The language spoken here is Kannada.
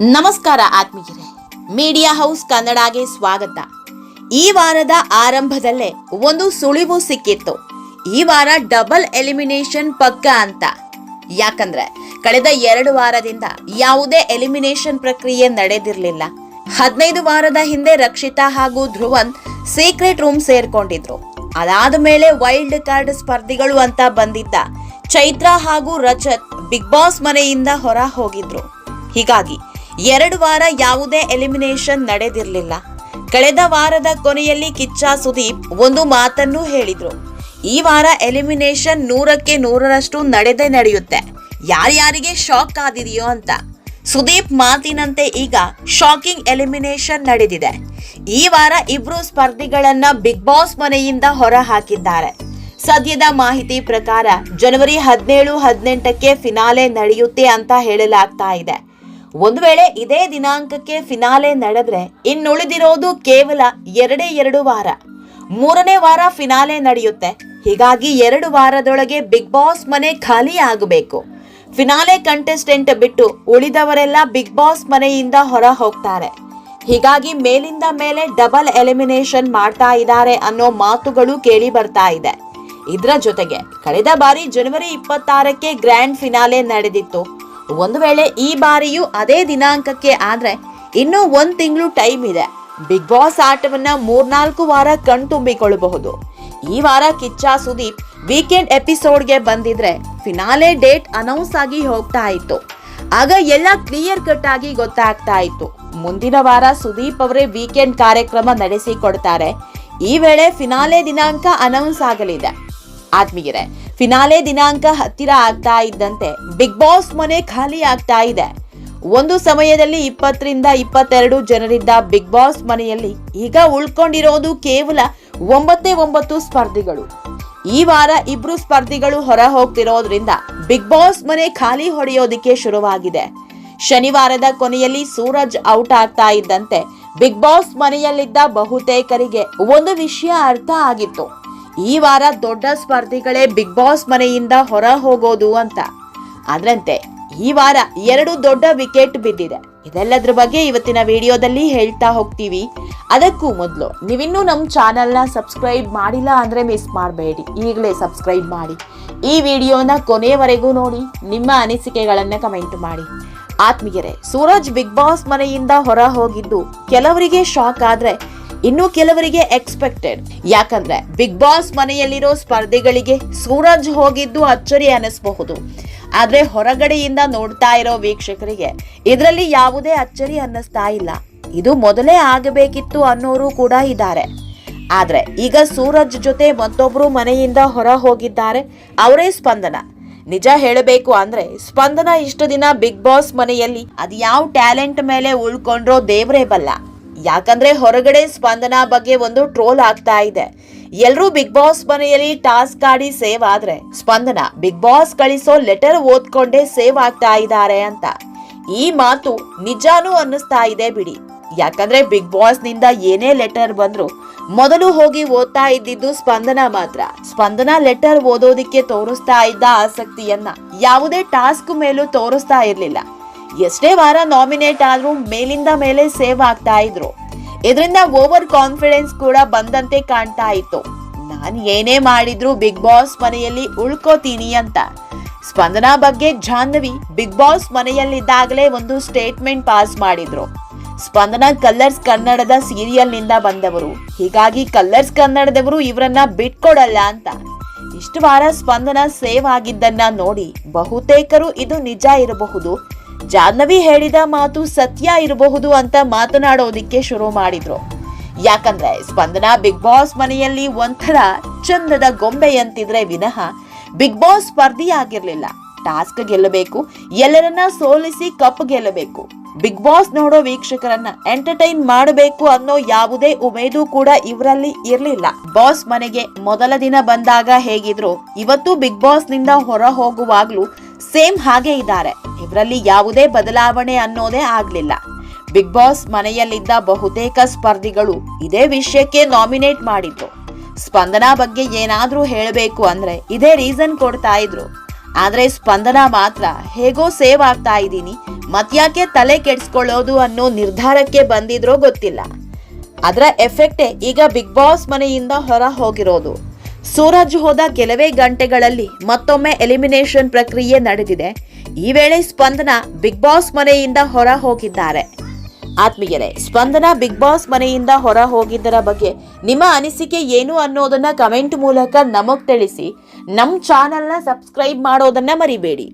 ನಮಸ್ಕಾರ ಆತ್ಮೀಯರೇ. ಮೀಡಿಯಾ ಹೌಸ್ ಕನ್ನಡಗೆ ಸ್ವಾಗತ. ಈ ವಾರದ ಆರಂಭದಲ್ಲೇ ಒಂದು ಸುಳಿವು ಸಿಕ್ಕಿತ್ತು. ಈ ವಾರ ಡಬಲ್ ಎಲಿಮಿನೇಷನ್ ಪಕ್ಕ ಅಂತ. ಯಾಕಂದ್ರೆ ಕಳೆದ ಎರಡು ವಾರದಿಂದ ಯಾವುದೇ ಎಲಿಮಿನೇಷನ್ ಪ್ರಕ್ರಿಯೆ ನಡೆದಿರಲಿಲ್ಲ. ಹದಿನೈದು ವಾರದ ಹಿಂದೆ ರಕ್ಷಿತಾ ಹಾಗೂ ಧ್ರುವನ್ ಸೀಕ್ರೆಟ್ ರೂಮ್ ಸೇರ್ಕೊಂಡಿದ್ರು. ಅದಾದ ಮೇಲೆ ವೈಲ್ಡ್ ಕಾರ್ಡ್ ಸ್ಪರ್ಧಿಗಳು ಅಂತ ಬಂದಿದ್ದ ಚೈತ್ರಾ ಹಾಗೂ ರಜತ್ ಬಿಗ್ ಬಾಸ್ ಮನೆಯಿಂದ ಹೊರ ಹೋಗಿದ್ರು. ಹೀಗಾಗಿ ಎರಡು ವಾರ ಯಾವುದೇ ಎಲಿಮಿನೇಷನ್ ನಡೆದಿರಲಿಲ್ಲ. ಕಳೆದ ವಾರದ ಕೊನೆಯಲ್ಲಿ ಕಿಚ್ಚ ಸುದೀಪ್ ಒಂದು ಮಾತನ್ನು ಹೇಳಿದ್ರು. ಈ ವಾರ ಎಲಿಮಿನೇಷನ್ ನೂರಕ್ಕೆ ನೂರರಷ್ಟು ನಡೆದೇ ನಡೆಯುತ್ತೆ. ಯಾರ್ಯಾರಿಗೆ ಶಾಕ್ ಆದಿದೆಯೋ ಅಂತ. ಸುದೀಪ್ ಮಾತಿನಂತೆ ಈಗ ಶಾಕಿಂಗ್ ಎಲಿಮಿನೇಷನ್ ನಡೆದಿದೆ. ಈ ವಾರ ಇಬ್ರು ಸ್ಪರ್ಧಿಗಳನ್ನ ಬಿಗ್ ಬಾಸ್ ಮನೆಯಿಂದ ಹೊರ ಹಾಕಿದ್ದಾರೆ ಸದ್ಯದ ಮಾಹಿತಿ ಪ್ರಕಾರ ಜನವರಿ ಹದಿನೇಳು ಹದಿನೆಂಟಕ್ಕೆ ಫಿನಾಲೆ ನಡೆಯುತ್ತೆ ಅಂತ ಹೇಳಲಾಗ್ತಾ ಇದೆ. ಒಂದು ವೇಳೆ ಇದೇ ದಿನಾಂಕಕ್ಕೆ ಫಿನಾಲೆ ನಡೆದ್ರೆ ಇನ್ನುಳಿದಿರೋದು ಕೇವಲ ಎರಡೇ ಎರಡು ವಾರ. ಮೂರನೇ ವಾರ ಫಿನಾಲೆ ನಡೆಯುತ್ತೆ. ಹೀಗಾಗಿ ಎರಡು ವಾರದೊಳಗೆ ಬಿಗ್ ಬಾಸ್ ಮನೆ ಖಾಲಿ ಆಗಬೇಕು. ಫಿನಾಲೆ ಕಂಟೆಸ್ಟೆಂಟ್ ಬಿಟ್ಟು ಉಳಿದವರೆಲ್ಲ ಬಿಗ್ ಬಾಸ್ ಮನೆಯಿಂದ ಹೊರ ಹೋಗ್ತಾರೆ. ಹೀಗಾಗಿ ಮೇಲಿಂದ ಮೇಲೆ ಡಬಲ್ ಎಲಿಮಿನೇಷನ್ ಮಾಡ್ತಾ ಇದ್ದಾರೆ ಅನ್ನೋ ಮಾತುಗಳು ಕೇಳಿ ಬರ್ತಾ ಇದೆ. ಇದರ ಜೊತೆಗೆ ಕಳೆದ ಬಾರಿ ಜನವರಿ ಇಪ್ಪತ್ತಾರಕ್ಕೆ ಗ್ರ್ಯಾಂಡ್ ಫಿನಾಲೆ ನಡೆದಿತ್ತು. ಒಂದು ವೇಳೆ ಈ ಬಾರಿಯೂ ಅದೇ ದಿನಾಂಕಕ್ಕೆ ಆದರೆ ಇನ್ನೂ ಒಂದು ತಿಂಗಳು ಟೈಮ್ ಇದೆ. ಬಿಗ್ ಬಾಸ್ ಆಟವನ್ನ ಮೂರ್ನಾಲ್ಕು ವಾರ ಕಣ್ತುಂಬಿಕೊಳ್ಳಬಹುದು. ಈ ವಾರ ಕಿಚ್ಚ ಸುದೀಪ್ ವೀಕೆಂಡ್ ಎಪಿಸೋಡ್ಗೆ ಬಂದಿದ್ರೆ ಫಿನಾಲೆ ಡೇಟ್ ಅನೌನ್ಸ್ ಆಗಿ ಹೋಗ್ತಾ ಇತ್ತು. ಆಗ ಎಲ್ಲ ಕ್ಲಿಯರ್ ಕಟ್ ಆಗಿ ಗೊತ್ತಾಗ್ತಾ ಇತ್ತು. ಮುಂದಿನ ವಾರ ಸುದೀಪ್ ಅವರೇ ವೀಕೆಂಡ್ ಕಾರ್ಯಕ್ರಮ ನಡೆಸಿಕೊಡ್ತಾರೆ ಈ ವೇಳೆ ಫಿನಾಲೆ ದಿನಾಂಕ ಅನೌನ್ಸ್ ಆಗಲಿದೆ. ಆತ್ಮೀಯರೇ ಫಿನಾಲೆ ದಿನಾಂಕ ಹತ್ತಿರ ಆಗ್ತಾ ಇದ್ದಂತೆ ಬಿಗ್ ಬಾಸ್ ಮನೆ ಖಾಲಿ ಆಗ್ತಾ ಇದೆ. ಒಂದು ಸಮಯದಲ್ಲಿ ಇಪ್ಪತ್ತರಿಂದ ಇಪ್ಪತ್ತೆರಡು ಜನರಿದ್ದ ಬಿಗ್ ಬಾಸ್ ಮನೆಯಲ್ಲಿ ಈಗ ಉಳ್ಕೊಂಡಿರೋದು ಕೇವಲ ಒಂಬತ್ತೇ ಒಂಬತ್ತು ಸ್ಪರ್ಧಿಗಳು. ಈ ವಾರ ಇಬ್ರು ಸ್ಪರ್ಧಿಗಳು ಹೊರ ಹೋಗ್ತಿರೋದ್ರಿಂದ ಬಿಗ್ ಬಾಸ್ ಮನೆ ಖಾಲಿ ಹೊಡೆಯೋದಿಕ್ಕೆ ಶುರುವಾಗಿದೆ. ಶನಿವಾರದ ಕೊನೆಯಲ್ಲಿ ಸೂರಜ್ ಔಟ್ ಆಗ್ತಾ ಇದ್ದಂತೆ ಬಿಗ್ ಬಾಸ್ ಮನೆಯಲ್ಲಿದ್ದ ಬಹುತೇಕರಿಗೆ ಒಂದು ವಿಷಯ ಅರ್ಥ ಆಗಿತ್ತು. ಈ ವಾರ ದೊಡ್ಡ ಸ್ಪರ್ಧಿಗಳೇ ಬಿಗ್ ಬಾಸ್ ಮನೆಯಿಂದ ಹೊರ ಹೋಗೋದು ಅಂತ. ಅದರಂತೆ ಈ ವಾರ ಎರಡು ದೊಡ್ಡ ವಿಕೆಟ್ ಬಿದ್ದಿದೆ. ಇದೆಲ್ಲದ್ರ ಬಗ್ಗೆ ಇವತ್ತಿನ ವಿಡಿಯೋದಲ್ಲಿ ಹೇಳ್ತಾ ಹೋಗ್ತೀವಿ. ಅದಕ್ಕೂ ಮೊದಲು, ನೀವಿನ್ನೂ ನಮ್ಮ ಚಾನಲ್ನ ಸಬ್ಸ್ಕ್ರೈಬ್ ಮಾಡಿಲ್ಲ ಅಂದರೆ ಮಿಸ್ ಮಾಡಬೇಡಿ. ಈಗಲೇ ಸಬ್ಸ್ಕ್ರೈಬ್ ಮಾಡಿ. ಈ ವಿಡಿಯೋನ ಕೊನೆಯವರೆಗೂ ನೋಡಿ, ನಿಮ್ಮ ಅನಿಸಿಕೆಗಳನ್ನು ಕಮೆಂಟ್ ಮಾಡಿ. ಆತ್ಮೀಯರೇ, ಸೂರಜ್ ಬಿಗ್ ಬಾಸ್ ಮನೆಯಿಂದ ಹೊರ ಹೋಗಿದ್ದು ಕೆಲವರಿಗೆ ಶಾಕ್ ಆದ್ರೆ ಇನ್ನು ಕೆಲವರಿಗೆ ಎಕ್ಸ್ಪೆಕ್ಟೆಡ್ ಯಾಕಂದ್ರೆ ಬಿಗ್ ಬಾಸ್ ಮನೆಯಲ್ಲಿರೋ ಸ್ಪರ್ಧಿಗಳಿಗೆ ಸೂರಜ್ ಹೋಗಿದ್ದು ಅಚ್ಚರಿ ಅನಿಸಬಹುದು. ಆದ್ರೆ ಹೊರಗಡೆಯಿಂದ ನೋಡ್ತಾ ಇರೋ ವೀಕ್ಷಕರಿಗೆ ಇದರಲ್ಲಿ ಯಾವುದೇ ಅಚ್ಚರಿ ಅನ್ನಿಸ್ತಾ ಇಲ್ಲ. ಇದು ಮೊದಲೇ ಆಗಬೇಕಿತ್ತು ಅನ್ನೋರು ಕೂಡ ಇದ್ದಾರೆ. ಆದ್ರೆ ಈಗ ಸೂರಜ್ ಜೊತೆ ಮತ್ತೊಬ್ರು ಮನೆಯಿಂದ ಹೊರ ಹೋಗಿದ್ದಾರೆ. ಅವರೇ ಸ್ಪಂದನ. ನಿಜ ಹೇಳಬೇಕು ಅಂದ್ರೆ ಸ್ಪಂದನ ಇಷ್ಟು ದಿನ ಬಿಗ್ ಬಾಸ್ ಮನೆಯಲ್ಲಿ ಅದು ಯಾವ ಟ್ಯಾಲೆಂಟ್ ಮೇಲೆ ಉಳ್ಕೊಂಡ್ರೋ ದೇವರೇ ಬಲ್ಲ. ಯಾಕಂದ್ರೆ ಹೊರಗಡೆ ಸ್ಪಂದನ ಬಗ್ಗೆ ಒಂದು ಟ್ರೋಲ್ ಆಗ್ತಾ ಇದೆ. ಎಲ್ಲರೂ ಬಿಗ್ ಬಾಸ್ ಮನೆಯಲ್ಲಿ ಟಾಸ್ಕ್ ಆಡಿ ಸೇವ್ ಆದ್ರೆ ಸ್ಪಂದನ ಬಿಗ್ ಬಾಸ್ ಕಳಿಸೋ ಲೆಟರ್ ಓದ್ಕೊಂಡೇ ಸೇವ್ ಆಗ್ತಾ ಇದ್ದಾರೆ ಅಂತ. ಈ ಮಾತು ನಿಜಾನೂ ಅನ್ನಿಸ್ತಾ ಇದೆ ಬಿಡಿ. ಯಾಕಂದ್ರೆ ಬಿಗ್ ಬಾಸ್ನಿಂದ ಏನೇ ಲೆಟರ್ ಬಂದ್ರು ಮೊದಲು ಹೋಗಿ ಓದ್ತಾ ಇದ್ದಿದ್ದು ಸ್ಪಂದನ ಮಾತ್ರ. ಸ್ಪಂದನ ಲೆಟರ್ ಓದೋದಿಕ್ಕೆ ತೋರಿಸ್ತಾ ಇದ್ದ ಆಸಕ್ತಿಯನ್ನ ಯಾವುದೇ ಟಾಸ್ಕ್ ಮೇಲೂ ತೋರಿಸ್ತಾ ಇರ್ಲಿಲ್ಲ. ಎಷ್ಟೇ ವಾರ ನಾಮಿನೇಟ್ ಆದ್ರೂ ಮೇಲಿಂದ ಮೇಲೆ ಸೇವ್ ಆಗ್ತಾ ಇದ್ರು. ಇದರಿಂದ ಓವರ್ ಕಾನ್ಫಿಡೆನ್ಸ್ ಕೂಡ ಬಂದಂತೆ ಕಾಣ್ತಾ ಇತ್ತು. ನಾನು ಏನೇ ಮಾಡಿದ್ರು ಬಿಗ್ ಬಾಸ್ ಮನೆಯಲ್ಲಿ ಉಳ್ಕೋತೀನಿ ಅಂತ. ಸ್ಪಂದನಾ ಬಗ್ಗೆ ಜಾಹ್ನವಿ ಬಿಗ್ ಬಾಸ್ ಮನೆಯಲ್ಲಿದ್ದಾಗಲೇ ಒಂದು ಸ್ಟೇಟ್ಮೆಂಟ್ ಪಾಸ್ ಮಾಡಿದ್ರು. ಸ್ಪಂದನಾ ಕಲ್ಲರ್ಸ್ ಕನ್ನಡದ ಸೀರಿಯಲ್ನಿಂದ ಬಂದವರು. ಹೀಗಾಗಿ ಕಲ್ಲರ್ಸ್ ಕನ್ನಡದವರು ಇವರನ್ನ ಬಿಟ್ಕೊಡಲ್ಲ ಅಂತ. ಇಷ್ಟು ವಾರ ಸ್ಪಂದನ ಸೇವ್ ಆಗಿದ್ದನ್ನ ನೋಡಿ ಬಹುತೇಕರು ಇದು ನಿಜ ಇರಬಹುದು. ಜಾಹ್ನವಿ ಹೇಳಿದ ಮಾತು ಸತ್ಯ ಇರಬಹುದು ಅಂತ ಮಾತನಾಡೋದಿಕ್ಕೆ ಶುರು ಮಾಡಿದ್ರು. ಯಾಕಂದ್ರೆ ಸ್ಪಂದನಾ ಬಿಗ್ ಬಾಸ್ ಮನೆಯಲ್ಲಿ ಒಂಥರ ಚಂದದ ಗೊಂಬೆಯಂತಿದ್ರೆ ವಿನಃ ಬಿಗ್ ಬಾಸ್ ಸ್ಪರ್ಧಿ ಆಗಿರ್ಲಿಲ್ಲ ಟಾಸ್ಕ್ ಗೆಲ್ಲಬೇಕು, ಎಲ್ಲರನ್ನ ಸೋಲಿಸಿ ಕಪ್ ಗೆಲ್ಲಬೇಕು. ಬಿಗ್ ಬಾಸ್ ನೋಡೋ ವೀಕ್ಷಕರನ್ನ ಎಂಟರ್ಟೈನ್ ಮಾಡಬೇಕು ಅನ್ನೋ ಯಾವುದೇ ಉಮೇದು ಕೂಡ ಇವರಲ್ಲಿ ಇರಲಿಲ್ಲ. ಬಾಸ್ ಮನೆಗೆ ಮೊದಲ ದಿನ ಬಂದಾಗ ಹೇಗಿದ್ರು, ಇವತ್ತು ಬಿಗ್ ಬಾಸ್ನಿಂದ ಹೊರ ಹೋಗುವಾಗ್ಲೂ ಸೇಮ್ ಹಾಗೆ ಇದ್ದಾರೆ. ಇವರಲ್ಲಿ ಯಾವುದೇ ಬದಲಾವಣೆ ಅನ್ನೋದೇ ಆಗಲಿಲ್ಲ. ಬಿಗ್ ಬಾಸ್ ಮನೆಯಲ್ಲಿದ್ದ ಬಹುತೇಕ ಸ್ಪರ್ಧಿಗಳು ಇದೇ ವಿಷಯಕ್ಕೆ ನಾಮಿನೇಟ್ ಮಾಡಿದ್ರು. ಸ್ಪಂದನಾ ಬಗ್ಗೆ ಏನಾದರೂ ಹೇಳಬೇಕು ಅಂದ್ರೆ ಇದೇ ರೀಸನ್ ಕೊಡ್ತಾ ಇದ್ರು. ಆದರೆ ಸ್ಪಂದನ ಮಾತ್ರ ಹೇಗೋ ಸೇವ್ ಆಗ್ತಾ ಇದ್ದೀನಿ, ಮತ್ಯಾಕೆ ತಲೆ ಕೆಡಿಸ್ಕೊಳ್ಳೋದು ಅನ್ನೋ ನಿರ್ಧಾರಕ್ಕೆ ಬಂದಿದ್ರೋ ಗೊತ್ತಿಲ್ಲ. ಅದರ ಎಫೆಕ್ಟೇ ಈಗ ಬಿಗ್ ಬಾಸ್ ಮನೆಯಿಂದ ಹೊರ ಹೋಗಿರೋದು. ಸೂರಜ್ ಹೋದ ಕೆಲವೇ ಗಂಟೆಗಳಲ್ಲಿ ಮತ್ತೊಮ್ಮೆ ಎಲಿಮಿನೇಷನ್ ಪ್ರಕ್ರಿಯೆ ನಡೆದಿದೆ. ಈ ವೇಳೆ ಸ್ಪಂದನ ಬಿಗ್ ಬಾಸ್ ಮನೆಯಿಂದ ಹೊರ ಹೋಗಿದ್ದಾರೆ ಆತ್ಮೀಯರೇ, ಸ್ಪಂದನ ಬಿಗ್ ಬಾಸ್ ಮನೆಯಿಂದ ಹೊರ ಹೋಗಿದ್ದರ ಬಗ್ಗೆ ನಿಮ್ಮ ಅನಿಸಿಕೆ ಏನು ಅನ್ನೋದನ್ನ ಕಮೆಂಟ್ ಮೂಲಕ ನಮಗ್ ತಿಳಿಸಿ. ನಮ್ಮ ಚಾನೆಲ್ನ ಸಬ್ಸ್ಕ್ರೈಬ್ ಮಾಡೋದನ್ನ ಮರಿಬೇಡಿ.